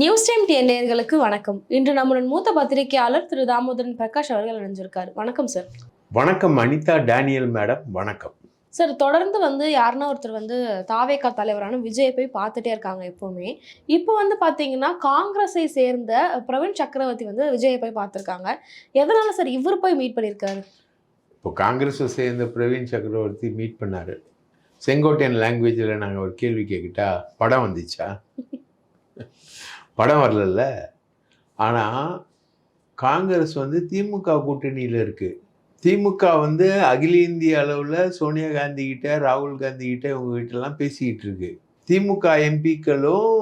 News time TN நேயர்களுக்கு வணக்கம். இன்று நம்முடன் மூத்த பத்திரிகையாளர் திரு தாமோதரன் பிரகாஷ் அவர்கள் இணைஞ்சிருக்காரு. வணக்கம் சார் வணக்கம் அனிதா டேனியல் மேடம். வணக்கம். சார் தொடர்ந்து வந்து யாருன்னா ஒருத்தர் வந்து தாவேகா தலைவரான விஜயை போய் பார்த்துட்டே இருக்காங்க எப்பவுமே. இப்போ வந்து பார்த்தீங்கன்னா காங்கிரஸை சேர்ந்த பிரவீன் சக்கரவர்த்தி வந்து விஜயை போய் பார்த்துருக்காங்க. எதனால சார் இவர் போய் மீட் பண்ணியிருக்காரு? இப்போ காங்கிரஸை சேர்ந்த பிரவீன் சக்கரவர்த்தி மீட் பண்ணார். செங்கோட்டையன் லாங்குவேஜில் நாங்கள் ஒரு கேள்வி கேட்கிட்டா படம் வந்துச்சா? படம் வரலல்ல. ஆனால் காங்கிரஸ் வந்து திமுக கூட்டணியில் இருக்குது திமுக வந்து அகில இந்திய அளவில் சோனியா காந்தி கிட்ட ராகுல் காந்தி கிட்ட இவங்க கிட்டலாம் பேசிக்கிட்டு இருக்கு. திமுக எம்பிக்களும்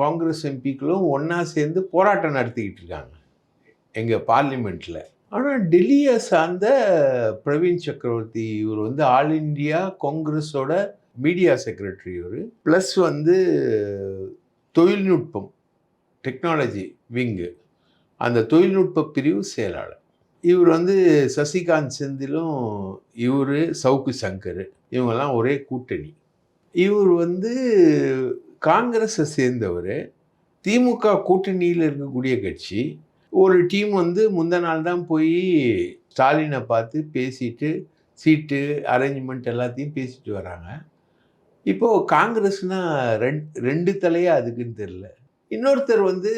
காங்கிரஸ் எம்பிக்களும் ஒன்றா சேர்ந்து போராட்டம் நடத்திக்கிட்டு இருக்காங்க. எங்கள் பார்லிமெண்ட்டில் ஆனால் டெல்லியை சார்ந்த பிரவீன் சக்கரவர்த்தி இவர் வந்து ஆல் இந்தியா காங்கிரஸோட மீடியா செக்ரட்டரி இவர். ப்ளஸ் வந்து தொழில்நுட்பம். டெக்னாலஜி விங்கு அந்த தொழில்நுட்ப பிரிவு செயலாளர். இவர் வந்து சசிகாந்த் செந்திலும் இவர் சவுக்கு சங்கர் இவங்கெல்லாம் ஒரே கூட்டணி. இவர் வந்து காங்கிரஸை சேர்ந்தவர். திமுக கூட்டணியில் இருக்கக்கூடிய கட்சி. ஒரு டீம் வந்து முந்த நாள் தான் போய் ஸ்டாலினை பார்த்து பேசிட்டு சீட்டு அரேஞ்ச்மெண்ட் எல்லாத்தையும் பேசிட்டு வராங்க. இப்போது காங்கிரஸ்னால் ரெண் ரெண்டு தலையே அதுக்குன்னு தெரில இன்னொருத்தர் வந்து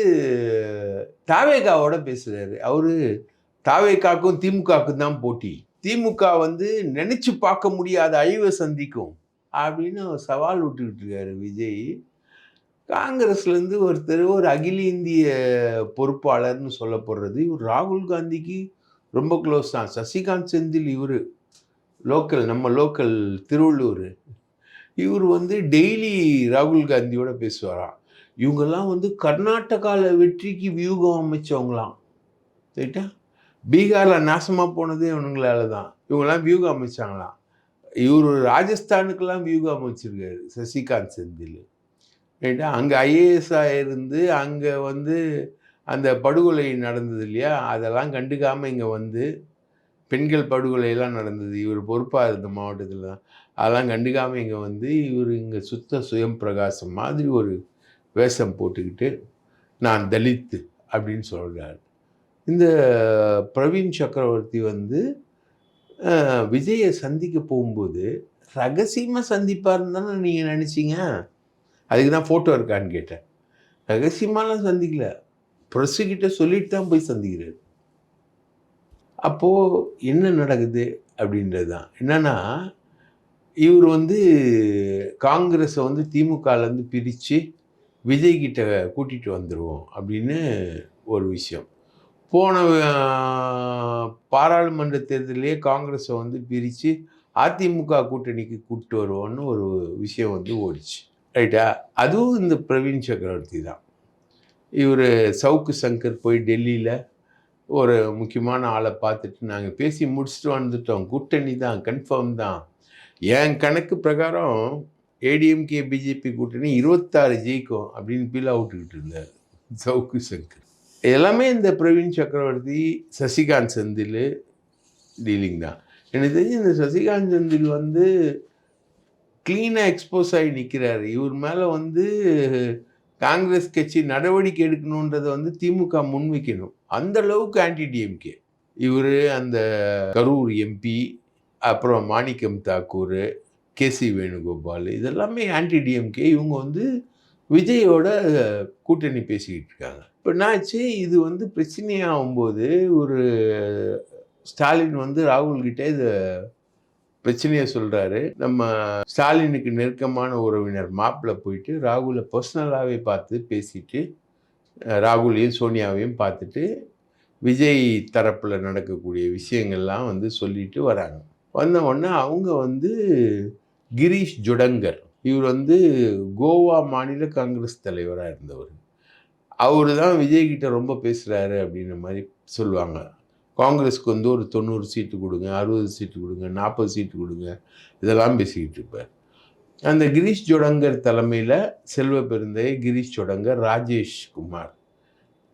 தாவேகாவோட பேசுகிறாரு அவரு தாவேகாக்கும் திமுகவுக்கும் தான் போட்டி. திமுக வந்து நினச்சி பார்க்க முடியாத அழிவை சந்திக்கும் அப்படின்னு சவால் விட்டுக்கிட்டு இருக்காரு விஜய். காங்கிரஸ்லேருந்து ஒருத்தர் ஒரு அகில இந்திய பொறுப்பாளர்னு சொல்லப்படுறது இவர் ராகுல் காந்திக்கு ரொம்ப க்ளோஸ் தான். சசிகாந்த் செந்தில் இவர் லோக்கல் நம்ம லோக்கல் திருவள்ளூர். இவர் வந்து டெய்லி ராகுல் காந்தியோட பேசுவாராம். இவங்கெல்லாம் வந்து கர்நாடகாவில் வெற்றிக்கு வியூகம் அமைச்சவங்களாம். சரிட்டா பீகாரில் நாசமாக போனதே இவனுங்களால தான். இவங்கெல்லாம் வியூகம் அமைச்சாங்களாம். இவர் ராஜஸ்தானுக்கெல்லாம் வியூகம் அமைச்சிருக்காரு சசிகாந்த் செந்தில். ரைட்டா அங்கே ஐஏஎஸ்ஸாக இருந்து அங்கே வந்து அந்த படுகொலை நடந்தது இல்லையா? அதெல்லாம் கண்டுக்காமல் இங்கே வந்து பெண்கள் படுகொலையெல்லாம் நடந்தது. இவர் பொறுப்பாக இருந்த மாவட்டத்தில் தான். அதெல்லாம் கண்டுக்காமல் இங்கே வந்து இவர் இங்கே சுத்த சுயம் பிரகாசம் மாதிரி ஒரு வேஷம் போட்டுக்கிட்டு நான் தலித் அப்படின்னு சொல்கிறார் இந்த பிரவீன் சக்கரவர்த்தி வந்து விஜயை சந்திக்க போகும்போது ரகசியமாக சந்திப்பாருன்னு தானே நீங்கள் நினச்சிங்க? அதுக்கு தான் ஃபோட்டோ இருக்கான்னு கேட்டேன். ரகசியமாலாம் சந்திக்கல. ப்ரெஸ்ஸுக்கிட்ட சொல்லிட்டு தான் போய் சந்திக்கிறார். அப்போது என்ன நடக்குது அப்படின்றது தான் என்னென்னா இவர் வந்து காங்கிரஸை வந்து திமுகலேருந்து பிரித்து விஜய்கிட்ட கூட்டிகிட்டு வந்துடுவோம் அப்படின்னு ஒரு விஷயம். போன பாராளுமன்ற தேர்தலே காங்கிரஸை வந்து பிரித்து அதிமுக கூட்டணிக்கு கூப்பிட்டு வருவோன்னு ஒரு விஷயம் வந்து ஓடிச்சு. ரைட்டா? அதுவும் இந்த பிரவீன் சக்கரவர்த்தி தான். இவர் சவுக்கு சங்கர் போய் டெல்லியில் ஒரு முக்கியமான ஆளை பார்த்துட்டு நாங்கள் பேசி முடிச்சுட்டு வந்துட்டோம். கூட்டணி தான் கன்ஃபார்ம் தான். என் கணக்கு பிரகாரம் ஏடிஎம்கே பிஜேபி கூட்டணி இருபத்தாறு ஜெயிக்கும் அப்படின்னு பீலா அவுட்டுக்கிட்டு இருந்தார். சவுக்கு சங்கர். எல்லாமே இந்த பிரவீன் சக்கரவர்த்தி சசிகாந்த் செந்தில் டீலிங் தான். எனக்கு தெரிஞ்சு இந்த சசிகாந்த் செந்தில் வந்து க்ளீனாக எக்ஸ்போஸ் ஆகி நிற்கிறாரு இவர் மேலே வந்து காங்கிரஸ் கட்சி நடவடிக்கை எடுக்கணுன்றதை வந்து திமுக முன்வைக்கணும். அந்த அளவுக்கு ஆன்டி டிஎம்கே இவர் அந்த கரூர் எம்பி அப்புறம் மாணிக்கம் தாக்கூர் கேசி வேணுகோபால் இதெல்லாமே ஆன்டி டிஎம்கே இவங்க வந்து விஜயோட கூட்டணி பேசிக்கிட்டு இருக்காங்க. இப்போ என்னாச்சு? இது வந்து பிரச்சனையாகும்போது ஒரு ஸ்டாலின் வந்து ராகுல்கிட்ட இதை பிரச்சனையை சொல்கிறாரு நம்ம ஸ்டாலினுக்கு நெருக்கமான உறவினர் மாப்பிள்ள போயிட்டு ராகுலை பர்சனலாகவே பார்த்து பேசிட்டு ராகுலையும் சோனியாவையும் பார்த்துட்டு விஜய் தரப்பில் நடக்கக்கூடிய விஷயங்கள்லாம் வந்து சொல்லிட்டு வராங்க. வந்த உடனே அவங்க வந்து கிரீஷ் ஜுடங்கர். இவர் வந்து கோவா மாநில காங்கிரஸ் தலைவராக இருந்தவர். அவர் தான் விஜய்கிட்ட ரொம்ப பேசுகிறாரு அப்படின்ற மாதிரி சொல்லுவாங்க. காங்கிரஸ்க்கு வந்து ஒரு தொண்ணூறு சீட்டு கொடுங்க அறுபது சீட்டு கொடுங்க நாற்பது சீட்டு கொடுங்க இதெல்லாம் பேசிக்கிட்டு இருப்பார். அந்த கிரீஷ் ஜோடங்கர் தலைமையில் செல்வ பெருந்தை கிரீஷ் ஜோடங்கர் ராஜேஷ் குமார்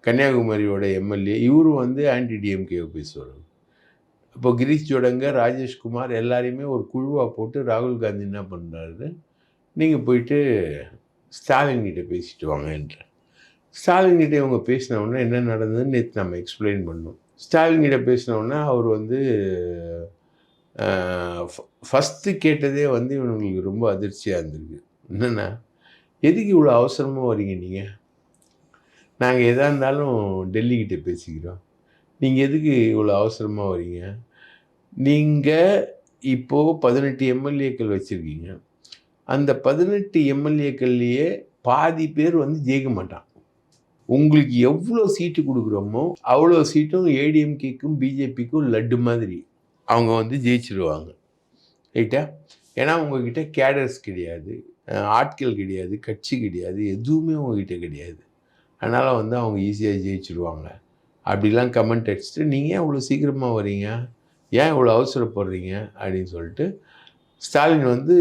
கன்னியாகுமரியோட எம்எல்ஏ இவரும் வந்து ஆன்டி டிஎம்கேவை பேசுவார். இப்போ கிரீஷ் ஜோடங்கர் ராஜேஷ்குமார் எல்லாரையுமே ஒரு குழுவாக போட்டு ராகுல் காந்தி என்ன பண்ணுறாரு நீங்கள் போயிட்டு ஸ்டாலின் கிட்டே பேசிட்டு வாங்கன்ற ஸ்டாலின் கிட்டே இவங்க பேசினவுடனே என்ன நடந்ததுன்னு நேற்று நம்ம எக்ஸ்பிளைன் பண்ணோம். ஸ்டாலின் கிட்ட பேசினவுடனே அவர் வந்து ஃபஸ்ட்டு கேட்டதே வந்து இவனுங்களுக்கு ரொம்ப அதிர்ச்சியாக இருந்திருக்கு. என்னென்னா எதுக்கு இவ்வளோ அவசரமாக வரீங்க நீங்கள் நாங்கள் எதாக இருந்தாலும் டெல்லிக்கிட்ட பேசிக்கிறோம். நீங்கள் எதுக்கு இவ்வளோ அவசரமாக வரீங்க? நீங்கள் இப்போது பதினெட்டு எம்எல்ஏக்கள் வச்சுருக்கீங்க. அந்த பதினெட்டு எம்எல்ஏக்கள்லேயே பாதி பேர் வந்து ஜெயிக்க மாட்டான் உங்களுக்கு எவ்வளோ சீட்டு கொடுக்குறோமோ அவ்வளோ சீட்டும் ஏடிஎம்கேக்கும் பிஜேபிக்கும் லட்டு மாதிரி. அவங்க வந்து ஜெயிச்சிருவாங்க. ரைட்டா ஏன்னா உங்ககிட்ட கேடர்ஸ் கிடையாது ஆட்கள் கிடையாது கட்சி கிடையாது எதுவுமே உங்ககிட்ட கிடையாது. அதனால் வந்து அவங்க ஈஸியாக ஜெயிச்சிருவாங்க. அப்படிலாம் கமெண்ட் அடிச்சுட்டு நீங்கள் ஏன் இவ்வளோ சீக்கிரமாக வரீங்க? ஏன் இவ்வளோ அவசரப்படுறீங்க அப்படின்னு சொல்லிட்டு ஸ்டாலின் வந்து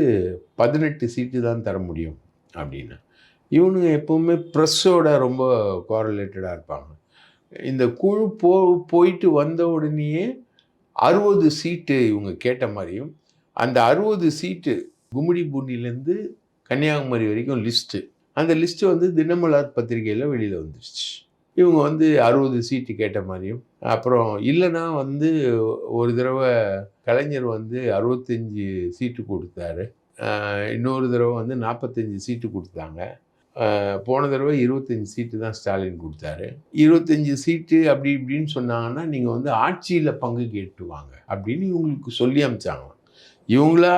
பதினெட்டு சீட்டு தான் தர முடியும் அப்படின்னு. இவனுங்க எப்போவுமே ப்ரெஸ்ஸோட ரொம்ப கோரலேட்டடாக இருப்பாங்க. இந்த குழு போ போயிட்டு வந்த உடனேயே அறுபது சீட்டு இவங்க கேட்ட மாதிரியும் அந்த அறுபது சீட்டு கும்மிடி பூண்டிலேருந்து கன்னியாகுமரி வரைக்கும் லிஸ்ட்டு அந்த லிஸ்ட்டு வந்து தினமலர் பத்திரிகையில் வெளியில் வந்துருச்சு. இவங்க வந்து அறுபது சீட்டு கேட்ட மாதிரியும் அப்புறம் இல்லைன்னா வந்து ஒரு தடவை கலைஞர் வந்து அறுபத்தஞ்சி சீட்டு கொடுத்தாரு. இன்னொரு தடவை வந்து நாற்பத்தஞ்சு சீட்டு கொடுத்தாங்க. போன தடவை இருபத்தஞ்சி சீட்டு தான் ஸ்டாலின் கொடுத்தாரு. இருபத்தஞ்சி சீட்டு அப்படி இப்படின்னு சொன்னாங்கன்னா நீங்கள் வந்து ஆட்சியில் பங்கு கேட்டுவாங்க அப்படின்னு இவங்களுக்கு சொல்லி அமிச்சாங்க இவங்களா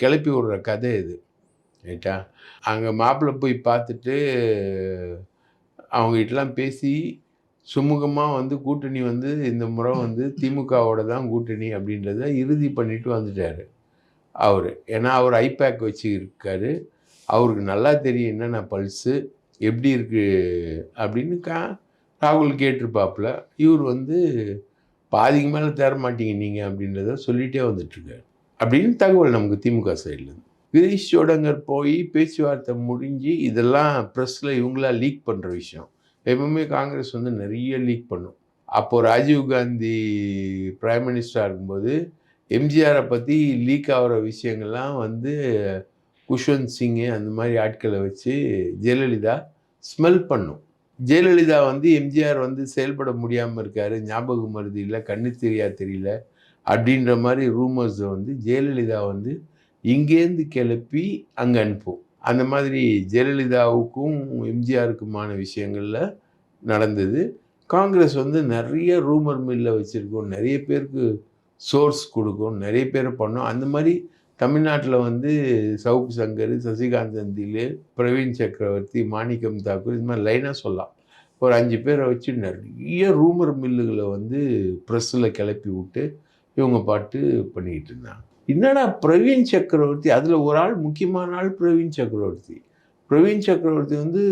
கிளப்பி விடுற கதை இது. ரைட்டா? அங்கே மாப்பிள்ளை போய் பார்த்துட்டு அவங்ககிட்டலாம் பேசி சுமூகமாக வந்து கூட்டணி வந்து இந்த முறை வந்து திமுகவோட தான் கூட்டணி அப்படின்றத இறுதி பண்ணிட்டு வந்துட்டார் அவர். ஏன்னா அவர் ஐபேக் வச்சு இருக்காரு அவருக்கு நல்லா தெரியும் என்னென்ன பல்ஸு எப்படி இருக்குது அப்படின்னு கா ராகுல் கேட்டிருப்பாப்புல. இவர் வந்து பாதிக்கு மேலே தர மாட்டீங்க நீங்கள் அப்படின்றத சொல்லிகிட்டே வந்துட்டுருக்காரு. அப்படின்னு தகவல் நமக்கு திமுக சைட்லேருந்து கிரீஷ் சோடங்கர் போய் பேச்சுவார்த்தை முடிஞ்சு இதெல்லாம் ப்ரெஸ்ஸில் இவங்களா லீக் பண்ணுற விஷயம். எப்பவுமே காங்கிரஸ் வந்து நிறைய லீக் பண்ணும். அப்போது ராஜீவ் காந்தி பிரைம் மினிஸ்டராக இருக்கும்போது எம்ஜிஆரை பற்றி லீக் ஆகிற விஷயங்கள்லாம் வந்து குஷ்வந்த் சிங்கு அந்த மாதிரி ஆட்களை வச்சு ஜெயலலிதா ஸ்மெல் பண்ணும். ஜெயலலிதா வந்து எம்ஜிஆர் வந்து செயல்பட முடியாமல் இருக்காரு ஞாபக மருதி இல்லை கண்ணு தெரியா தெரியல அப்படின்ற மாதிரி ரூமர்ஸை வந்து ஜெயலலிதா வந்து இங்கேருந்து கிளப்பி அங்கே அனுப்பும். அந்த மாதிரி ஜெயலலிதாவுக்கும் எம்ஜிஆருக்குமான விஷயங்களில் நடந்தது. காங்கிரஸ் வந்து நிறைய ரூமர் மில்லை வச்சுருக்கோம். நிறைய பேருக்கு சோர்ஸ் கொடுக்கும். நிறைய பேர் பண்ணோம். அந்த மாதிரி தமிழ்நாட்டில் வந்து சவுக் சங்கர் சசிகாந்த் செந்தில் பிரவீன் சக்கரவர்த்தி மாணிக்கம் தாக்கூர் இது மாதிரி லைனாக சொல்லலாம். ஒரு அஞ்சு பேரை வச்சு நிறைய ரூமர் மில்லுகளை வந்து ப்ரெஸ்ஸில் கிளப்பி விட்டு இவங்க பாட்டு பண்ணிக்கிட்டு இருந்தாங்க. என்னடா பிரவீன் சக்கரவர்த்தி? அதில் ஒரு ஆள் முக்கியமான ஆள் பிரவீன் சக்கரவர்த்தி. பிரவீன் சக்கரவர்த்தி வந்து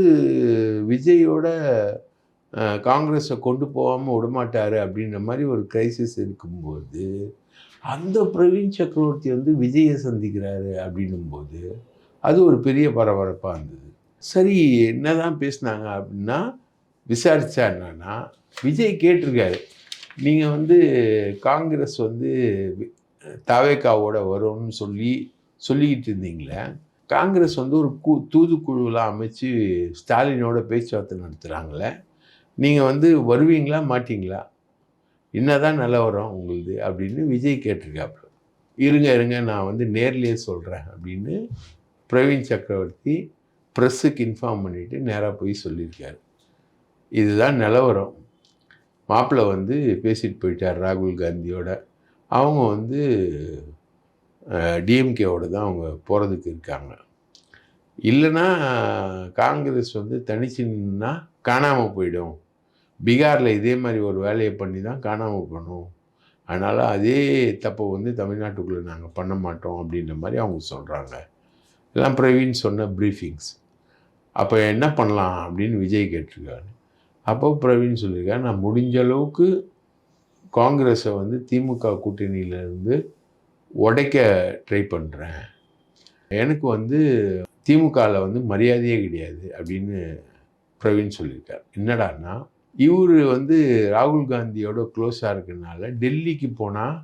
விஜயோட காங்கிரஸை கொண்டு போகாமல் விடமாட்டாரு அப்படின்ற மாதிரி ஒரு கிரைசிஸ் இருக்கும்போது அந்த பிரவீன் சக்கரவர்த்தி வந்து விஜயை சந்திக்கிறாரு அப்படின்னும்போது அது ஒரு பெரிய பரபரப்பாக இருந்தது. சரி என்னதான் பேசுனாங்க அப்படின்னா விசாரித்தா என்னன்னா விஜய் கேட்டிருக்காரு. நீங்கள் வந்து காங்கிரஸ் வந்து தாவேக்காவோட வரும்னு சொல்லி சொல்லிக்கிட்டு இருந்தீங்களே? காங்கிரஸ் வந்து ஒரு கூ தூதுக்குழுலாம் அமைச்சு ஸ்டாலினோட பேச்சுவார்த்தை நடத்துகிறாங்களே நீங்கள் வந்து வருவீங்களா மாட்டீங்களா? என்னதான் நிலவரம் உங்களுது அப்படின்னு விஜய் கேட்டிருக்காப்புல இருங்க இருங்க நான் வந்து நேர்லேயே சொல்கிறேன் அப்படின்னு பிரவீன் சக்கரவர்த்தி ப்ரெஸ்ஸுக்கு இன்ஃபார்ம் பண்ணிவிட்டு நேராக போய் சொல்லியிருக்காரு. இதுதான் நிலவரம். மாப்பிள்ளை வந்து பேசிட்டு போயிட்டார் ராகுல் காந்தியோட. அவங்க வந்து டிஎம்கேவோடு தான் அவங்க போகிறதுக்கு இருக்காங்க. இல்லைன்னா காங்கிரஸ் வந்து தனிச்சு நின்னா காணாமல் போயிடும். பீகாரில் இதே மாதிரி ஒரு வேலையை பண்ணி தான் காணாமல் போகணும். அதனால் அதே தப்பை வந்து தமிழ்நாட்டுக்குள்ளே நாங்கள் பண்ண மாட்டோம் அப்படின்ற மாதிரி அவங்க சொல்கிறாங்க எல்லாம் பிரவீன் சொன்ன ப்ரீஃபிங்ஸ் அப்போ என்ன பண்ணலாம் அப்படின்னு விஜய் கேட்டிருக்காரு. அப்போ பிரவீன் சொல்லியிருக்காரு நான் முடிஞ்ச அளவுக்கு காங்கிரஸை வந்து திமுக கூட்டணியிலேருந்து உடைக்க ட்ரை பண்ணுறேன் எனக்கு வந்து திமுகவில் வந்து மரியாதையே கிடையாது அப்படின்னு பிரவீன் சொல்லியிருக்கார். என்னடான்னா இவர் வந்து ராகுல் காந்தியோட க்ளோஸாக இருக்கிறனால டெல்லிக்கு போனால்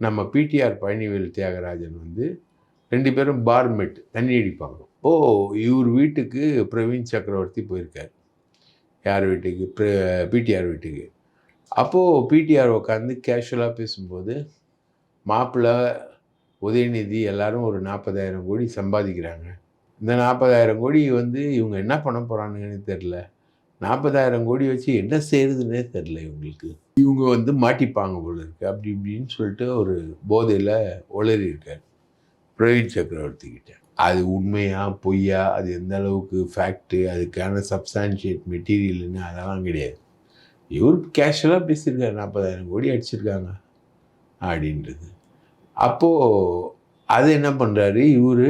நம்ம பிடிஆர் பழனிவேல் தியாகராஜன் வந்து ரெண்டு பேரும் பார்மெட் தண்ணி அடிப்பாங்க. ஓ இவர் வீட்டுக்கு பிரவீன் சக்கரவர்த்தி போயிருக்கார். யார் வீட்டுக்கு? பிடிஆர் வீட்டுக்கு. அப்போது பிடிஆர் உட்காந்து கேஷுவலாக பேசும்போது மாப்பிள்ளை உதயநிதி எல்லாரும் ஒரு நாற்பதாயிரம் கோடி சம்பாதிக்கிறாங்க. இந்த நாற்பதாயிரம் கோடி வந்து இவங்க என்ன பண்ண போகிறானுங்கன்னு தெரில நாற்பதாயிரம் கோடி வச்சு என்ன செய்யறதுன்னே தெரில இவங்களுக்கு. இவங்க வந்து மாட்டிப்பாங்க போல இருக்கு. அப்படி இப்படின்னு சொல்லிட்டு ஒரு போதையில் உளறி இருக்கார். பிரவீன் சக்கரவர்த்தி கிட்ட. அது உண்மையா பொய்யா அது எந்த அளவுக்கு ஃபேக்ட்டு அதுக்கான சப்ஸ்டான்ஷியேட் மெட்டீரியல்னு அதெல்லாம் கிடையாது. இவர் கேஷுவலாக பேசியிருக்காரு. நாற்பதாயிரம் கோடி அடிச்சிருக்காங்க அப்படின்றது. அப்போது அது என்ன பண்ணுறாரு இவர்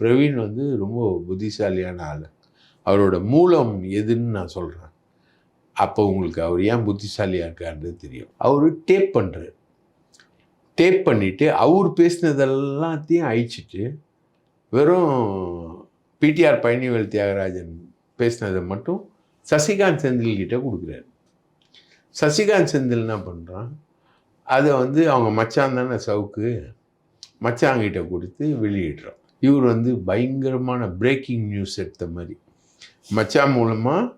பிரவீன் வந்து ரொம்ப புத்திசாலியான ஆள். அவரோட மூலம் எதுன்னு நான் சொல்கிறேன் அப்போ உங்களுக்கு அவர் ஏன் புத்திசாலியாக இருக்காருன்றது தெரியும். அவர் டேப் பண்ணுறாரு டேப் பண்ணிவிட்டு அவர் பேசினதெல்லாத்தையும் அழிச்சிட்டு வெறும் பிடிஆர் பழனிவேல் தியாகராஜன் பேசினதை மட்டும் சசிகாந்த் செந்தில்கிட்ட கொடுக்குறாரு. சசிகாந்த் செந்தில் என்ன பண்ணுறான் அதை வந்து அவங்க மச்சான் தானே சவுக்கு? மச்சாங்கிட்ட கொடுத்து வெளியிடுறான். இவர் வந்து பயங்கரமான பிரேக்கிங் நியூஸ் எடுத்த மாதிரி. மச்சான் மூலமாக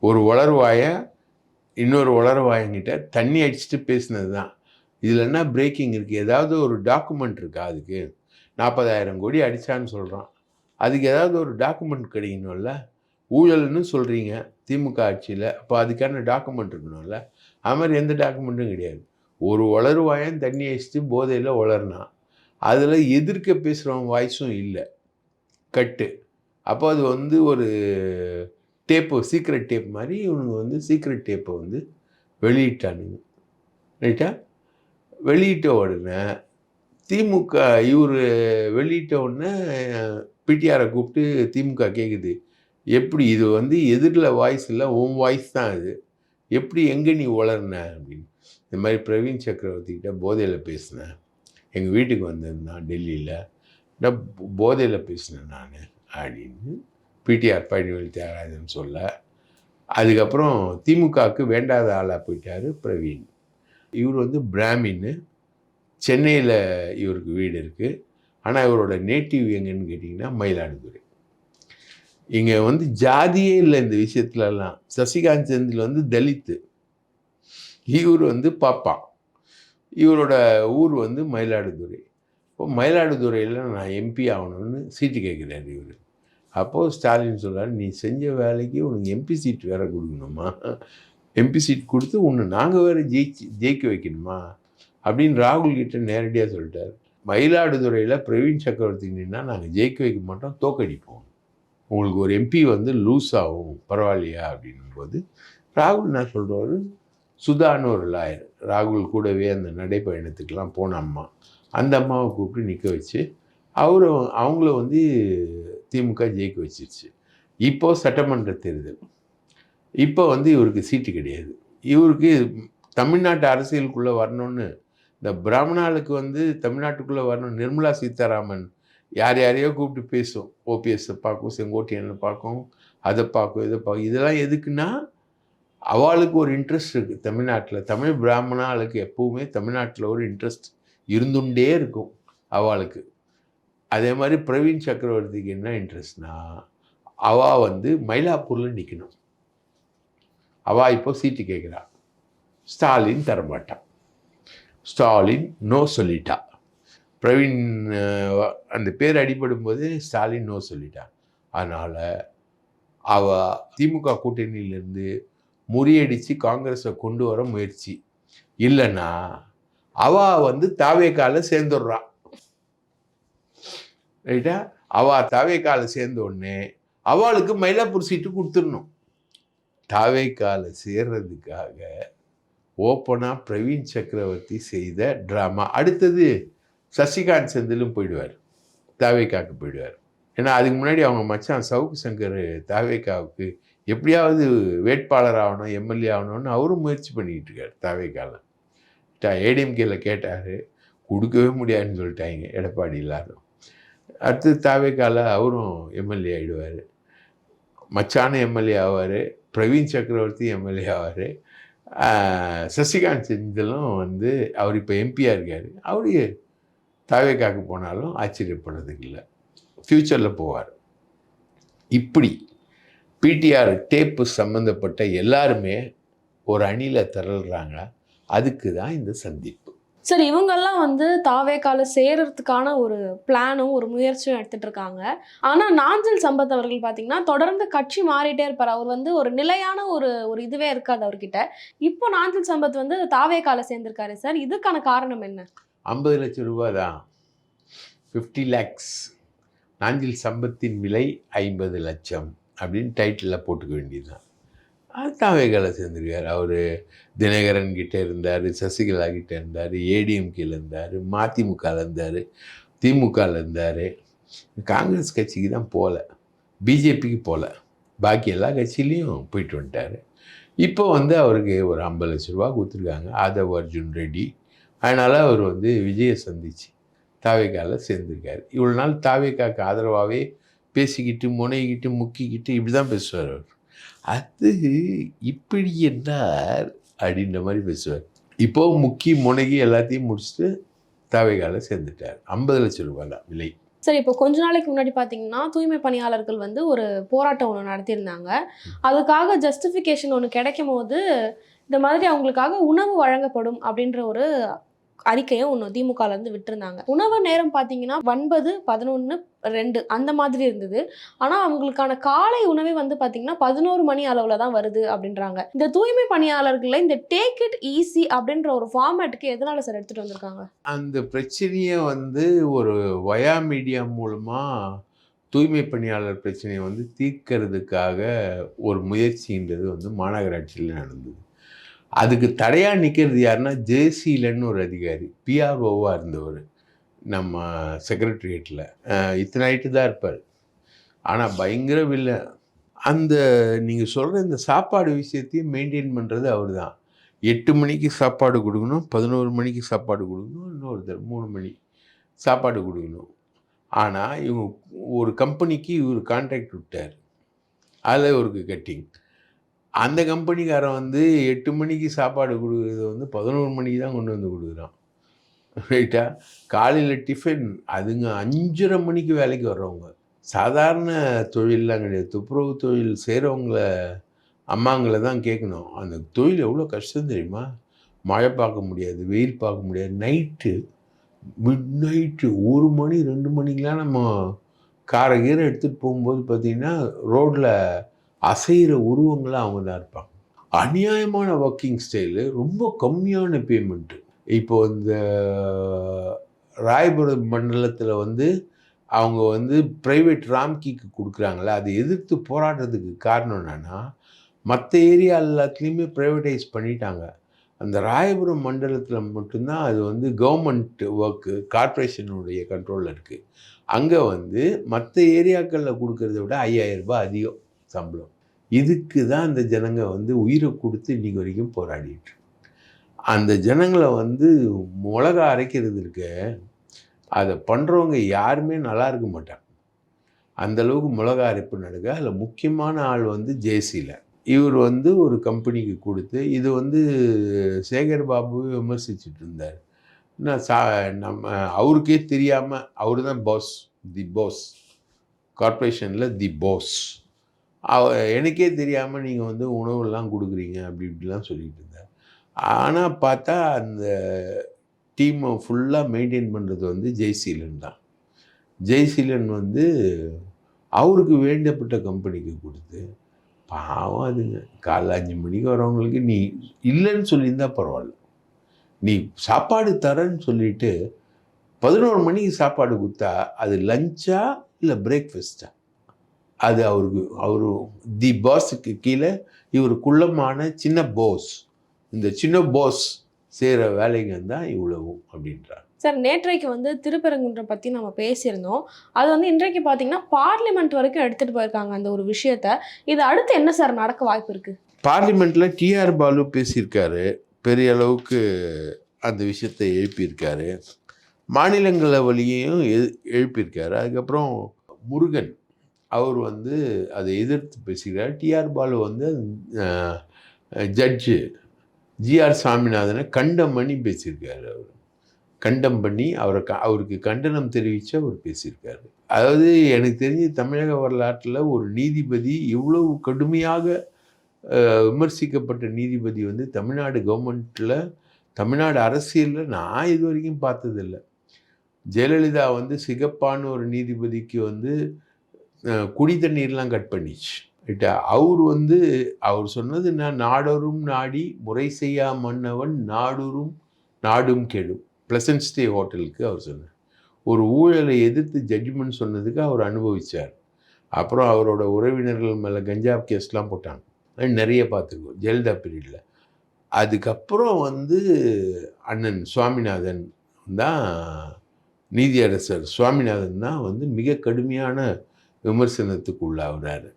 ஒரு வளர்வாயை இன்னொரு வளர்வாயங்கிட்ட தண்ணி அடிச்சுட்டு பேசினது தான் இதில் என்ன பிரேக்கிங் இருக்குது ஏதாவது ஒரு டாக்குமெண்ட் இருக்கா அதுக்கு? நாற்பதாயிரம் கோடி அடித்தான்னு சொல்கிறான் அதுக்கு ஏதாவது ஒரு டாக்குமெண்ட் கிடைக்கணும்ல? ஊழல்னு சொல்கிறீங்க திமுக ஆட்சியில். அப்போ அதுக்கான டாக்குமெண்ட் இருக்கணும்ல. அது மாதிரி எந்த டாக்குமெண்ட்டும் கிடையாது. ஒரு வளருவாயன் தண்ணி அடிச்சுட்டு போதையில் வளர்னான் அதில் எதிர்க்க பேசுகிறவன் வாய்ஸும் இல்லை. கட்டு. அப்போ அது வந்து ஒரு டேப்பு சீக்ரெட் டேப் மாதிரி இவனுங்க வந்து சீக்ரெட் டேப்பை வந்து வெளியிட்டானுங்க. ரைட்டா வெளியிட்ட உடனே திமுக இவர் வெளியிட்ட உடனே பிடிஆரை கூப்பிட்டு திமுக கேட்குது எப்படி இது வந்து எதிரில் வாய்ஸ் இல்லை உன் வாய்ஸ் தான் அது எப்படி எங்கே நீ வளர்ன அப்படின்னு. இந்த மாதிரி பிரவீன் சக்கரவர்த்தி கிட்ட போதையில் பேசினேன் எங்கள் வீட்டுக்கு வந்திருந்தான் டெல்லியில். நான் போதையில் பேசினேன் நான் அப்படின்னு பிடிஆர் பழனிவேல் தியாகராஜன் சொல்ல. அதுக்கப்புறம் திமுகவுக்கு வேண்டாத ஆளாக போயிட்டார் பிரவீன். இவர் வந்து பிராமின்னு. சென்னையில் இவருக்கு வீடு இருக்குது ஆனால் இவரோட நேட்டிவ் எங்கன்னு கேட்டிங்கன்னா மயிலாடுதுறை. இங்கே வந்து ஜாதியே இல்லை இந்த விஷயத்துலலாம். சசிகாந்த் செந்தில் வந்து தலித்து. இவர் வந்து பாப்பா. இவரோட ஊர் வந்து மயிலாடுதுறை. இப்போ மயிலாடுதுறையில் நான் எம்பி ஆகணும்னு சீட்டு கேட்குறாரு இவர். அப்போது ஸ்டாலின் சொல்றாரு நீ செஞ்ச வேலைக்கு உனக்கு எம்பி சீட் வேறு கொடுக்கணுமா? எம்பி சீட் கொடுத்து உன்னை நாங்கள் வேறு ஜெயிச்சு ஜெயிக்க வைக்கணுமா? அப்படின்னு ராகுல் கிட்ட நேரடியாக சொல்லிட்டார். மயிலாடுதுறையில் பிரவீன் சக்கரவர்த்தி நின்னா நாங்கள் ஜெயிக்க வைக்க மாட்டோம் தோக்கடிப்போம். உங்களுக்கு ஒரு எம்பி வந்து லூஸ் ஆகும் பரவாயில்லையா அப்படின்னும்போது ராகுல் என்ன சொல்கிறாரு சுதான்னு ஒரு லாயர் ராகுல் கூடவே அந்த நடைப்பயணத்துக்கெலாம் போன அம்மா. அந்த அம்மாவை கூப்பிட்டு நிற்க வச்சு அவரை அவங்கள வந்து திமுக ஜெயிக்க வச்சிருச்சு. இப்போது சட்டமன்ற தேர்தல். இப்போ வந்து இவருக்கு சீட்டு கிடையாது. இவருக்கு தமிழ்நாட்டு அரசியலுக்குள்ளே வரணும்னு இந்த பிராமணாளுக்கு வந்து தமிழ்நாட்டுக்குள்ளே வரணும் நிர்மலா சீதாராமன் யார் யாரையோ கூப்பிட்டு பேசும். ஓபிஎஸ்ஸை பார்க்கும் செங்கோட்டையனை பார்க்கும் அதை பார்க்கும் இதை பார்க்கும். இதெல்லாம் எதுக்குன்னா அவளுக்கு ஒரு இன்ட்ரெஸ்ட் இருக்குது தமிழ்நாட்டில். தமிழ் பிராமணாளுக்கு எப்பவுமே தமிழ்நாட்டில் ஒரு இன்ட்ரெஸ்ட் இருந்துண்டே இருக்கும் அவளுக்கு. அதே மாதிரி பிரவீன் சக்கரவர்த்திக்கு என்ன இன்ட்ரெஸ்ட்னா அவள் வந்து மயிலாப்பூரில் நிற்கணும் அவள் இப்போ சீட்டு கேட்குறா ஸ்டாலின் தரமாட்டான் ஸ்டாலின் நோ சொல்லிட்டா. பிரவீன் அந்த பேர் அடிபடும் போது ஸ்டாலின் நோ சொல்லிட்டா அதனால் அவ திமுக கூட்டணியிலேருந்து முறியடித்து காங்கிரஸை கொண்டு வர முயற்சி. இல்லைன்னா அவ வந்து தாவேக்கால சேர்ந்துடுறா. ரைட்டா? அவ தாவேக்கால சேர்ந்த உடனே அவளுக்கு மயிலாப்பூர் சீட்டு கொடுத்துடணும். தாவேக்கால சேர்றதுக்காக ஓப்பனாக பிரவீன் சக்கரவர்த்தி செய்த ட்ராமா. அடுத்தது சசிகாந்த் செந்திலும் போயிடுவார் தாவேக்காவுக்கு போயிடுவார். ஏன்னா அதுக்கு முன்னாடி அவங்க மச்சான் சவுக்கு சங்கர் தாவேக்காவுக்கு எப்படியாவது வேட்பாளர் ஆகணும் எம்எல்ஏ ஆகணும்னு அவரும் முயற்சி பண்ணிக்கிட்டு இருக்கார் தாவேக்காவில் ஏடிஎம்கேல கேட்டார் கொடுக்கவே முடியாதுன்னு சொல்லிட்டாங்க எடப்பாடி இல்லாதும் அடுத்து தாவேக்கால அவரும் எம்எல்ஏ ஆகிடுவார் மச்சான எம்எல்ஏ ஆவார் பிரவீன் சக்கரவர்த்தி எம்எல்ஏ ஆவார். சசிகாந்த் செந்திலும் வந்து அவர் இப்போ எம்பியாக இருக்கார். அவரு தாவேக்காக்கு போனாலும் ஆச்சரியப்படுறதுக்கு இல்லை ஃப்யூச்சரில் போவார். இப்படி பிடிஆர் டேப்பு சம்மந்தப்பட்ட எல்லாருமே ஒரு அணியில் திரள்றாங்க. அதுக்கு தான் இந்த சந்திப்பு. சரி இவங்கெல்லாம் வந்து தாவேக்கால சேரறதுக்கான ஒரு பிளானும் ஒரு முயற்சியும் எடுத்துட்டு இருக்காங்க. ஆனால் நாஞ்சில் சம்பத் அவர்கள் பார்த்தீங்கன்னா தொடர்ந்து கட்சி மாறிட்டே இருப்பார். அவர் வந்து ஒரு நிலையான ஒரு ஒரு இதுவே இருக்காது அவர்கிட்ட. இப்போ நாஞ்சில் சம்பத் வந்து தாவேக்கால சேர்ந்திருக்காரு சார். இதுக்கான காரணம் என்ன? ஐம்பது லட்சம் ரூபா தான் ஃபிஃப்டி லேக்ஸ் நாஞ்சில் சம்பத்தின் விலை ஐம்பது லட்சம் அப்படின்னு டைட்டிலில் போட்டுக்க வேண்டியதுதான். அது தாவேகால சேர்ந்துருக்கார். அவர் தினகரன் கிட்டே இருந்தார் சசிகலா கிட்டே இருந்தார் ஏடிஎம்கேல இருந்தார் மதிமுகவில் இருந்தார் திமுகவில் இருந்தார். காங்கிரஸ் கட்சிக்கு தான் போகல பிஜேபிக்கு போகல பாக்கி எல்லா கட்சியிலையும் போயிட்டு வந்துட்டார். இப்போ வந்து அவருக்கு ஒரு ஐம்பது லட்ச ரூபா கொடுத்துருக்காங்க. ஆதவ் அர்ஜுன் ரெட்டி அதனால் அவர் வந்து விஜயை சந்திச்சு தாவேக்காவில் சேர்ந்துருக்கார். இவ்வளோ நாள் தாவேக்காக்கு ஆதரவாகவே பேசிக்கிட்டு முனைகிட்டு முக்கிக்கிட்டு இப்படி தான் பேசுவார் அவர். அது இப்படி என்றார் அப்படின்ற மாதிரி பேசுவார். இப்போ முக்கி முனைகி எல்லாத்தையும் முடிச்சுட்டு தாவேக்காவில் சேர்ந்துட்டார். ஐம்பது லட்சம் ரூபாய் தான் விலை. சரி இப்போ கொஞ்ச நாளைக்கு முன்னாடி பார்த்தீங்கன்னா தூய்மை பணியாளர்கள் வந்து ஒரு போராட்டம் ஒன்று நடத்தியிருந்தாங்க. அதுக்காக ஜஸ்டிஃபிகேஷன் ஒன்று கிடைக்கும் போது இந்த மாதிரி அவங்களுக்காக உணவு வழங்கப்படும் அப்படின்ற ஒரு அறிக்கையை ஒன்று திமுகலேருந்து விட்டுருந்தாங்க. உணவு நேரம் பார்த்தீங்கன்னா ஒன்பது பதினொன்று ரெண்டு அந்த மாதிரி இருந்தது. ஆனால் அவங்களுக்கான காலை உணவே வந்து பார்த்தீங்கன்னா பதினோரு மணி அளவில் தான் வருது அப்படின்றாங்க. இந்த தூய்மை பணியாளர்களை இந்த டேக் இட் ஈஸி அப்படின்ற ஒரு ஃபார்மேட்டுக்கு எதனால சார் எடுத்துகிட்டு வந்திருக்காங்க? அந்த பிரச்சனையை வந்து ஒரு வயா மீடியா மூலமாக தூய்மை பணியாளர் பிரச்சனையை வந்து தீர்க்கறதுக்காக ஒரு முயற்சின்றது வந்து மாநகராட்சியில் நடந்தது. அதுக்கு தடையாக நிற்கிறது யாருன்னா ஜேசிலன்னு ஒரு அதிகாரி பிஆர்ஓவாக இருந்தவர். நம்ம செக்ரட்டரியேட்டில் இத்தனை ஆயிட்டு தான் இருப்பார். ஆனால் பயங்கர வில்ல அந்த நீங்கள் சொல்கிற இந்த சாப்பாடு விஷயத்தையும் மெயின்டைன் பண்ணுறது அவர் தான் எட்டு மணிக்கு சாப்பாடு கொடுக்கணும் பதினோரு மணிக்கு சாப்பாடு கொடுக்கணும் இன்னொருத்தர் மூணு மணி சாப்பாடு கொடுக்கணும். ஆனால் இவங்க ஒரு கம்பெனிக்கு இவர் கான்ட்ராக்ட் விட்டார். அதில் இவருக்கு கட்டிங் அந்த கம்பெனிக்காரன் வந்து எட்டு மணிக்கு சாப்பாடு கொடுக்குறது வந்து பதினோரு மணிக்கு தான் கொண்டு வந்து கொடுக்குறான். ரைட்டா காலையில் டிஃபன் அதுங்க அஞ்சரை மணிக்கு வேலைக்கு வர்றவங்க. சாதாரண தொழிலெலாம் கிடையாது. துப்புரவு தொழில் செய்கிறவங்கள அம்மாங்களை தான் கேட்கணும். அந்த தொழில் எவ்வளோ கஷ்டம் தெரியுமா? மழை பார்க்க முடியாது வெயில் பார்க்க முடியாது. நைட்டு மிட் நைட்டு ஒரு மணி ரெண்டு மணிக்கெலாம் நம்ம காரை கீரை எடுத்துகிட்டு போகும்போது பார்த்திங்கன்னா ரோட்டில் அசைகிற உருவங்களாக அவங்க தான் இருப்பாங்க. அநியாயமான ஒர்க்கிங் ஸ்டைலு ரொம்ப கம்மியான பேமெண்ட்டு இப்போ இந்த ராயபுரம் மண்டலத்தில் வந்து அவங்க வந்து ப்ரைவேட் ராம்கிக்கு கொடுக்குறாங்களே அதை எதிர்த்து போராடுறதுக்கு காரணம் என்னென்னா மற்ற ஏரியா எல்லாத்துலேயுமே ப்ரைவேட்டைஸ் பண்ணிட்டாங்க. அந்த ராயபுரம் மண்டலத்தில் மட்டும்தான் அது வந்து கவர்மெண்ட் ஒர்க்கு கார்ப்பரேஷனுடைய கண்ட்ரோலில் இருக்குது அங்கே வந்து மற்ற ஏரியாக்களில் கொடுக்கறத விட ஐயாயிரம் ரூபாய் அதிகம். சம்பளம். இதுக்கு தான் அந்த ஜனங்க வந்து உயிரை கொடுத்து இன்றைக்கி வரைக்கும் போராடிட்டு அந்த ஜனங்களை வந்து மிளகா அரைக்கிறது இருக்க அதை பண்ணுறவங்க யாருமே நல்லா இருக்க மாட்டாங்க. அந்த அளவுக்கு மிளகா அரைப்பு நடக்க அதில் முக்கியமான ஆள் வந்து ஜேசியில் இவர் வந்து ஒரு கம்பெனிக்கு கொடுத்து இது வந்து சேகர் பாபுவை விமர்சிச்சுட்டு இருந்தார். என்ன சா நம்ம அவருக்கே தெரியாமல் அவர் தான் பாஸ் தி பாஸ் கார்ப்பரேஷனில் தி பாஸ் எனக்கே தெரியாமல் நீங்கள் வந்து உணவுலாம் கொடுக்குறீங்க அப்படி இப்படிலாம் சொல்லிட்டு இருந்தார். ஆனால் பார்த்தா அந்த டீமை ஃபுல்லாக மெயின்டைன் பண்ணுறது வந்து ஜெய்சீலன் தான். ஜெய்சீலன் வந்து அவருக்கு வேண்டப்பட்ட கம்பெனிக்கு கொடுத்து பாவம் அதுங்க. காலைல அஞ்சு மணிக்கு வரவங்களுக்கு நீ இல்லைன்னு சொல்லியிருந்தா பரவாயில்ல. நீ சாப்பாடு தரேன்னு சொல்லிட்டு பதினோரு மணிக்கு சாப்பாடு கொடுத்தா அது லஞ்சா இல்லை பிரேக்ஃபாஸ்ட்டா அது அவருக்கு அவர் தி பாஸுக்கு கீழே இவர் குள்ளமான சின்ன போஸ் இந்த சின்ன போஸ் செய்கிற வேலைங்க தான் இவ்வளவும் அப்படின்றார். சார் நேற்றைக்கு வந்து திருப்பரங்குன்றம் பற்றி நம்ம பேசியிருந்தோம். அது வந்து இன்றைக்கு பார்த்தீங்கன்னா பார்லிமெண்ட் வரைக்கும் எடுத்துகிட்டு போயிருக்காங்க அந்த ஒரு விஷயத்த. இது அடுத்து என்ன சார் நடக்க வாய்ப்பு இருக்குது பார்லிமெண்ட்டில் டிஆர் பாலு பேசியிருக்காரு. பெரிய அளவுக்கு அந்த விஷயத்தை எழுப்பியிருக்காரு. மாநிலங்களவையிலையும் எ எழுப்பியிருக்காரு. அதுக்கப்புறம் முருகன் அவர் வந்து அதை எதிர்த்து பேசுகிறார். டிஆர் பாலு வந்து ஜட்ஜு ஜிஆர் சாமிநாதனை கண்டம் பண்ணி பேசியிருக்காரு அவர். கண்டம் பண்ணி அவரை க அவருக்கு கண்டனம் தெரிவித்து அவர் பேசியிருக்காரு. அதாவது எனக்கு தெரிஞ்சு தமிழக வரலாற்றில் ஒரு நீதிபதி இவ்வளவு கடுமையாக விமர்சிக்கப்பட்ட நீதிபதி வந்து தமிழ்நாடு கவர்மெண்ட்டில் தமிழ்நாடு அரசியலில் நான் இது வரைக்கும் பார்த்ததில்ல. ஜெயலலிதா வந்து சிகப்பான ஒரு நீதிபதிக்கு வந்து குடி தண்ணீர்லாம் கட் பண்ணிச்சு. ரைட்டா அவர் வந்து அவர் சொன்னது நான் நாடரும் நாடி முறை செய்யா மன்னவன் நாடொரும் நாடும் கெடும். ப்ளசன்ட் ஸ்டே ஹோட்டலுக்கு அவர் சொன்னார். ஒரு ஊழலை எதிர்த்து ஜட்ஜ்மெண்ட் சொன்னதுக்கு அவர் அனுபவிச்சார். அப்புறம் அவரோட உறவினர்கள் மேலே கஞ்சாப் கேஸ்லாம் போட்டாங்க. நிறைய பார்த்துருக்கோம். ஜெயலலிதா பீரியடில். அதுக்கப்புறம் வந்து அண்ணன் சுவாமிநாதன் தான் நீதியரசர் சுவாமிநாதன் தான் வந்து மிக கடுமையான விமர்சனத்துக்கு உள்ளாகிறாரு.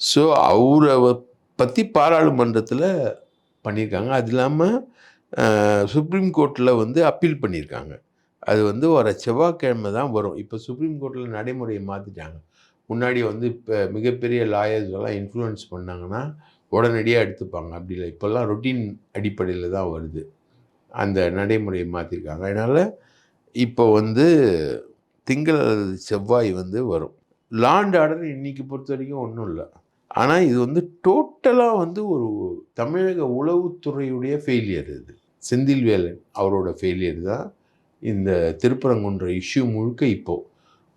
ஸோ அவரை பற்றி பாராளுமன்றத்தில் பண்ணியிருக்காங்க. அது இல்லாமல் சுப்ரீம் கோர்ட்டில் வந்து அப்பீல் பண்ணியிருக்காங்க. அது வந்து வர செவ்வாய்க்கிழமை தான் வரும். இப்போ சுப்ரீம் கோர்ட்டில் நடைமுறையை மாற்றிட்டாங்க முன்னாடி வந்து இப்போ மிகப்பெரிய லாயர்ஸ் எல்லாம் இன்ஃப்ளூயன்ஸ் பண்ணாங்கன்னா உடனடியாக எடுத்துப்பாங்க. அப்படி இல்லை. இப்போல்லாம் ரொட்டீன் அடிப்படையில் தான் வருது. அந்த நடைமுறையை மாற்றிருக்காங்க அதனால் இப்போ வந்து திங்கள் செவ்வாய் வந்து வரும். லாண்ட் ஆர்டர் இன்னைக்கு பொறுத்த வரைக்கும் ஒன்றும் இல்லை. ஆனால் இது வந்து டோட்டலாக வந்து ஒரு தமிழக உளவுத்துறையுடைய ஃபெயிலியர் இது. செந்தில்வேலன் அவரோட ஃபெயிலியர் தான் இந்த திருப்பரங்குன்ற இஷ்யூ முழுக்க இப்போது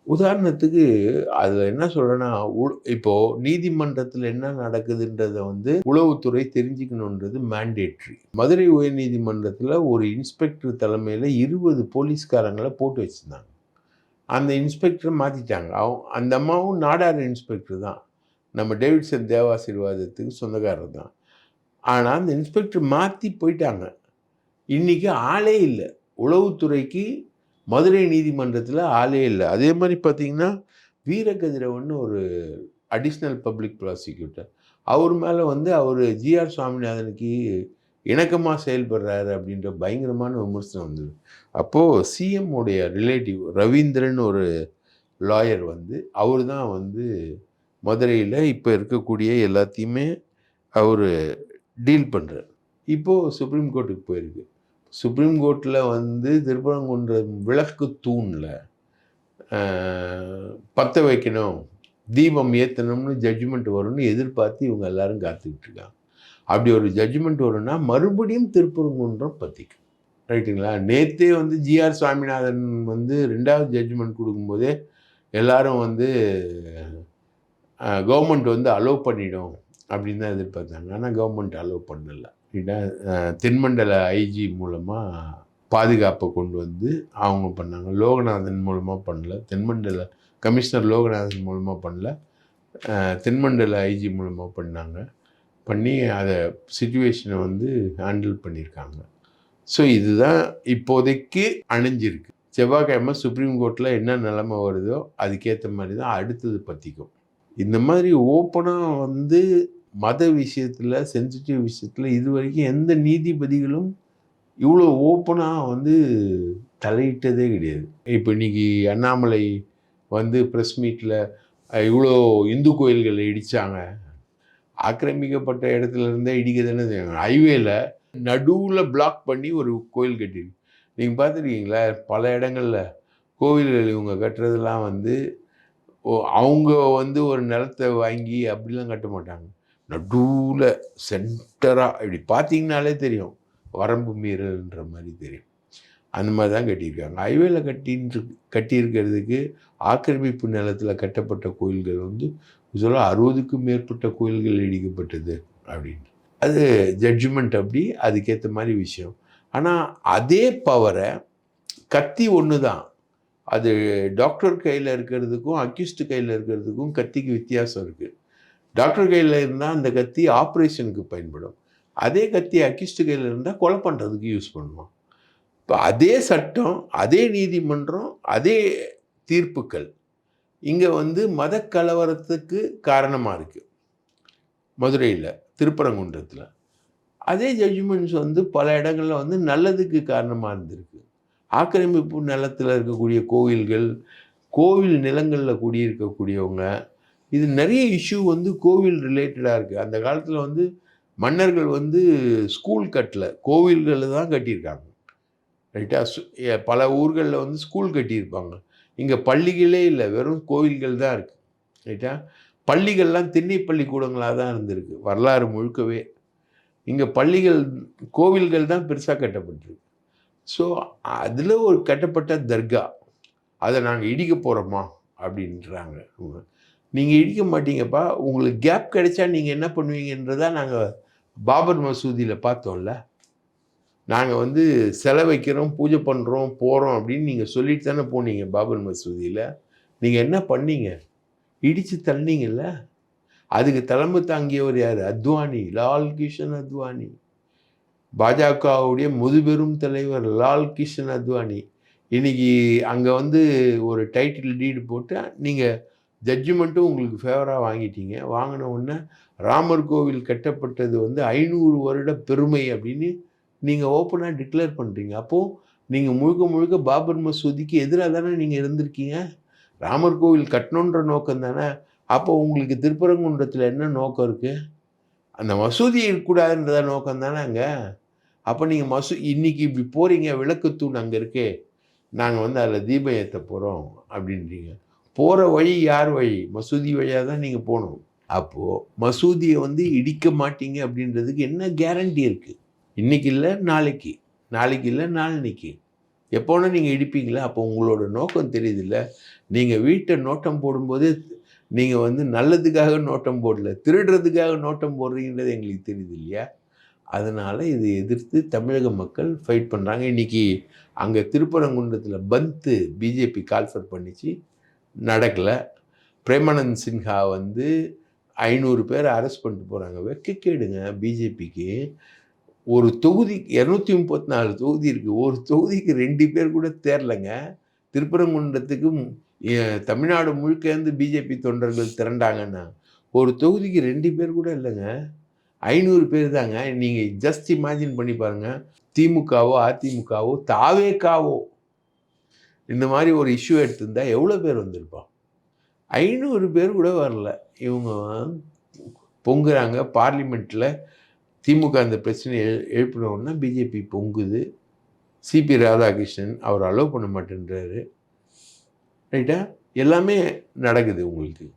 உதாரணத்துக்கு அதில் என்ன சொல்கிறேன்னா இப்போது நீதிமன்றத்தில் என்ன நடக்குதுன்றதை வந்து உளவுத்துறை தெரிஞ்சுக்கணுன்றது மேண்டேட்ரி மதுரை உயர்நீதிமன்றத்தில் ஒரு இன்ஸ்பெக்டர் தலைமையில் இருபது போலீஸ்காரங்களை போட்டு வச்சுருந்தாங்க. அந்த இன்ஸ்பெக்டரை மாற்றிட்டாங்க அவன் அந்த அம்மாவும் நாடார் இன்ஸ்பெக்டர் தான். நம்ம டேவிட்சன் தேவாசீர்வாதத்துக்கு சொந்தக்காரர் தான். ஆனால் அந்த இன்ஸ்பெக்டர் மாற்றி போயிட்டாங்க. இன்றைக்கி ஆளே இல்லை. உளவுத்துறைக்கு மதுரை நீதிமன்றத்தில் ஆளே இல்லை. அதே மாதிரி பார்த்தீங்கன்னா வீரகதிரவன் ஒரு அடிஷ்னல் பப்ளிக் ப்ராசிக்யூட்டர் அவர் மேலே வந்து அவர் ஜிஆர் சுவாமிநாதனுக்கு இணக்கமாக செயல்படுறாரு அப்படின்ற பயங்கரமான விமர்சனம் வந்தது. அப்போது சிஎம்முடைய ரிலேட்டிவ் ரவீந்திரன் ஒரு லாயர் வந்து அவர் தான் வந்து மதுரையில் இப்போ இருக்கக்கூடிய எல்லாத்தையுமே அவர் டீல் பண்ணுறார் இப்போது சுப்ரீம் கோர்ட்டுக்கு போயிருக்கு. சுப்ரீம் கோர்ட்டில் வந்து திருப்பரங்குன்றம் விளக்கு தூணில் பற்ற வைக்கணும் தீபம் ஏற்றணும்னு ஜட்ஜ்மெண்ட் வரும்னு எதிர்பார்த்து இவங்க எல்லாரும் காத்துக்கிட்டு இருக்காங்க. அப்படி ஒரு ஜட்ஜ்மெண்ட் வரும்னா மறுபடியும் திருப்பரங்குன்றம் பற்றிக்கும் ரைட்டுங்களா நேற்றே வந்து ஜிஆர் சுவாமிநாதன் வந்து ரெண்டாவது ஜட்ஜ்மெண்ட் கொடுக்கும்போதே எல்லாரும் வந்து கவர்மெண்ட் வந்து அலோவ் பண்ணிடும் அப்படின்னு தான் எதிர்பார்த்தாங்க. ஆனால் கவர்மெண்ட் அலோவ் பண்ணலை. தென்மண்டல ஐஜி மூலமாக பாதுகாப்பை கொண்டு வந்து அவங்க பண்ணாங்க. லோகநாதன் மூலமாக பண்ணல. தென்மண்டல கமிஷனர் லோகநாதன் மூலமாக பண்ணல. தென்மண்டல ஐஜி மூலமாக பண்ணாங்க. பண்ணி அதை சுச்சுவேஷனை வந்து ஹேண்டில் பண்ணியிருக்காங்க ஸோ இதுதான் இப்போதைக்கு அணிஞ்சிருக்கு. செவ்வாய்க்கிழமை சுப்ரீம் கோர்ட்டில் என்ன நிலமை வருதோ அதுக்கேற்ற மாதிரி தான் அடுத்தது பற்றிக்கும் இந்த மாதிரி ஓப்பனாக வந்து மத விஷயத்தில் சென்சிட்டிவ் விஷயத்தில் இது வரைக்கும் எந்த நீதிபதிகளும் இவ்வளோ ஓப்பனாக வந்து தலையிட்டதே கிடையாது. இப்போ இன்றைக்கி அண்ணாமலை வந்து ப்ரெஸ் மீட்டில் இவ்வளோ இந்து கோயில்களை இடித்தாங்க ஆக்கிரமிக்கப்பட்ட இடத்துல இருந்தே இடிக்குதுன்னு செய்வாங்க ஹைவேல நடுவில் பிளாக் பண்ணி ஒரு கோயில் கட்டியிருக்கு நீங்கள் பார்த்துருக்கீங்களா? பல இடங்களில் கோவில்கள் இவங்க கட்டுறதெல்லாம் வந்து ஓ அவங்க வந்து ஒரு நிலத்தை வாங்கி அப்படிலாம் கட்ட மாட்டாங்க. நடுவில் சென்டராக இப்படி பார்த்தீங்கனாலே தெரியும். வரம்பு மீறல்ன்ற மாதிரி தெரியும். அந்த மாதிரி தான் கட்டியிருக்காங்க. ஹைவேல கட்டின்னு கட்டியிருக்கிறதுக்கு ஆக்கிரமிப்பு நிலத்தில் கட்டப்பட்ட கோயில்கள் வந்து சொல்ல அறுபதுக்கும் மேற்பட்ட கோயில்கள் இடிக்கப்பட்டது அப்படின்னு. அது ஜட்ஜ்மெண்ட் அப்படி அதுக்கேற்ற மாதிரி விஷயம். ஆனால் அதே பவரை கத்தி ஒன்று தான் அது டாக்டர் கையில் இருக்கிறதுக்கும் அக்யூஸ்ட் கையில் இருக்கிறதுக்கும் கத்திக்கு வித்தியாசம் இருக்குது டாக்டர் கையில் இருந்தால் அந்த கத்தி ஆப்ரேஷனுக்கு பயன்படும். அதே கத்தி அக்யூஸ்ட் கையில் இருந்தால் கொலை பண்ணுறதுக்கு யூஸ் பண்ணுவோம் இப்போ அதே சட்டம் அதே நீதிமன்றம் அதே தீர்ப்புக்கள் இங்கே வந்து மத கலவரத்துக்கு காரணமாக இருக்குது மதுரையில் திருப்பரங்குன்றத்தில். அதே ஜட்ஜ்மெண்ட்ஸ் வந்து பல இடங்களில் வந்து நல்லதுக்கு காரணமாக இருந்திருக்கு. ஆக்கிரமிப்பு நிலத்தில் இருக்கக்கூடிய கோவில்கள் கோவில் நிலங்களில் குடியிருக்கக்கூடியவங்க இது நிறைய இஷ்யூ வந்து கோவில் ரிலேட்டடாக இருக்குது அந்த காலத்தில் வந்து மன்னர்கள் வந்து ஸ்கூல் கட்டல. கோவில்களில் தான் கட்டியிருக்காங்க. ரைட்டாக சு- பல ஊர்களில் வந்து ஸ்கூல் கட்டியிருப்பாங்க. இங்கே பள்ளிகளே இல்லை வெறும் கோவில்கள் தான் இருக்குது ரைட்டா பள்ளிகள்லாம் திண்ணை பள்ளிக்கூடங்களாக தான் இருந்திருக்கு வரலாறு முழுக்கவே. இங்கே பள்ளிகள் கோவில்கள் தான் பெருசாக கட்டப்பட்டிருக்கு. ஸோ அதில் ஒரு கட்டப்பட்ட தர்கா அதை நாங்கள் இடிக்க போகிறோமா அப்படின்றாங்க நீங்கள் இடிக்க மாட்டீங்கப்பா உங்களுக்கு கேப் கிடைச்சா நீங்கள் என்ன பண்ணுவீங்கன்றதா நாங்கள் பாபர் மசூதியில் பார்த்தோம்ல நாங்கள் வந்து செலை வைக்கிறோம் பூஜை பண்ணுறோம் போகிறோம் அப்படின்னு நீங்கள் சொல்லிட்டு தானே போனீங்க பாபர் மசூதியில். நீங்கள் என்ன பண்ணீங்க? இடித்து தள்ளீங்கல்ல அதுக்கு தலைமை தாங்கியவர் யார்? அத்வானி லால் கிஷன் அத்வானி. பாஜகவுடைய முதுபெரும் தலைவர் லால் கிஷன் அத்வானி. இன்னைக்கு அங்கே வந்து ஒரு டைட்டில் டீடு போட்டு நீங்கள் ஜட்ஜ்மெண்ட்டும் உங்களுக்கு ஃபேவராக வாங்கிட்டீங்க. வாங்கின உடனே ராமர் கோவில் கட்டப்பட்டது வந்து ஐநூறு வருட பெருமை அப்படின்னு நீங்கள் ஓப்பனாக டிக்ளேர் பண்ணுறீங்க அப்போது நீங்கள் முழுக்க முழுக்க பாபர் மசூதிக்கு எதிராக தானே நீங்கள் இருந்திருக்கீங்க? ராமர் கோவில் கட்டணுன்ற நோக்கம் தானே? அப்போ உங்களுக்கு திருப்பரங்குன்றத்தில் என்ன நோக்கம் இருக்குது அந்த மசூதி இருக்கக்கூடாதுன்றத நோக்கம் தானே அங்கே? அப்போ நீங்கள் மசூ இன்னைக்கு இப்படி போகிறீங்க விளக்குத்தூண் அங்கே இருக்கே. நாங்கள் வந்து அதில் தீபம் ஏற்ற போகிறோம் அப்படின்றீங்க. போகிற வழி யார் வழி? மசூதி வழியாக தான் நீங்கள் போகணும். அப்போது மசூதியை வந்து இடிக்க மாட்டீங்க அப்படின்றதுக்கு என்ன கேரண்டி இருக்குது இன்னைக்கு இல்லை நாளைக்கு. நாளைக்கு இல்லை நாளன்னைக்கு எப்போனா நீங்கள் இடிப்பீங்களா? அப்போ உங்களோட நோக்கம் தெரியுதுல்ல. நீங்கள் வீட்டை நோட்டம் போடும்போது நீங்கள் வந்து நல்லதுக்காக நோட்டம் போடல திருடுறதுக்காக நோட்டம் போடுறீங்கன்றது எங்களுக்கு தெரியுது இல்லையா? அதனால் இதை எதிர்த்து தமிழக மக்கள் ஃபைட் பண்ணுறாங்க இன்றைக்கி அங்கே திருப்பரங்குன்றத்தில் பந்த்து பிஜேபி கால்ஃபர் பண்ணிச்சு. நடக்கலை. பிரேமானந்த் சின்ஹா வந்து ஐநூறு பேர் அரெஸ்ட் பண்ணிட்டு போகிறாங்க வெக்கக்கேடுங்க பிஜேபிக்கு. ஒரு தொகுதி இரநூத்தி முப்பத்தி நாலு தொகுதி இருக்குது ஒரு தொகுதிக்கு ரெண்டு பேர் கூட தேரலைங்க. திருப்பரங்குன்றத்துக்கு தமிழ்நாடு முழுக்க இருந்து பிஜேபி தொண்டர்கள் திரண்டாங்கன்னா ஒரு தொகுதிக்கு ரெண்டு பேர் கூட இல்லைங்க. ஐநூறு பேர் தாங்க. நீங்கள் ஜஸ்ட் இமேஜின் பண்ணி பாருங்கள் திமுகவோ அதிமுகவோ தாவேக்காவோ இந்த மாதிரி ஒரு இஷ்யூ எடுத்திருந்தா எவ்வளோ பேர் வந்திருப்பான் ஐநூறு பேர் கூட வரல. இவங்க பொங்குறாங்க. பார்லிமெண்ட்டில் திமுக அந்த பிரச்சனையை எழு எழுப்பினோன்னா பிஜேபி பொங்குது. சிபி ராதாகிருஷ்ணன் அவர் அலோவ் பண்ண மாட்டேன்றாரு. ரைட்டா எல்லாமே நடக்குது உங்களுக்கு.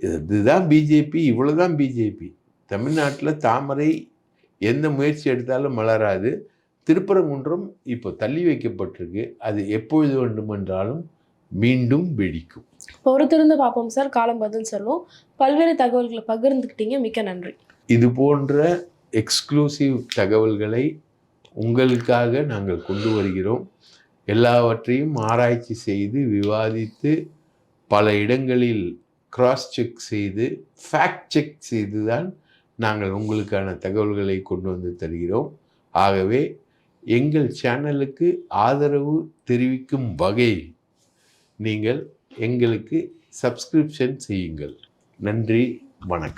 இது- இதுதான் பிஜேபி இவ்வளோ தான் பிஜேபி தமிழ்நாட்டில் தாமரை எந்த முயற்சி எடுத்தாலும் மலராது. திருப்பரங்குன்றம் இப்போ தள்ளி வைக்கப்பட்டிருக்கு. அது எப்பொழுது வேண்டுமென்றாலும் மீண்டும் வெடிக்கும். பொறுத்திருந்து பார்ப்போம் சார். காலம் பதில் சொல்லும் பல்வேறு தகவல்களை பகிர்ந்துக்கிட்டீங்க. மிக்க நன்றி. இது போன்ற எக்ஸ்க்ளூசிவ் தகவல்களை உங்களுக்காக நாங்கள் கொண்டு வருகிறோம். எல்லாவற்றையும் ஆராய்ச்சி செய்து விவாதித்து பல இடங்களில் கிராஸ் செக் செய்து ஃபேக்ட் செக் செய்து தான் நாங்கள் உங்களுக்கான தகவல்களை கொண்டு வந்து தருகிறோம். ஆகவே எங்கள் சேனலுக்கு ஆதரவு தெரிவிக்கும் வகையில் நீங்கள் எங்களுக்கு சப்ஸ்கிரிப்ஷன் செய்யுங்கள். நன்றி வணக்கம்.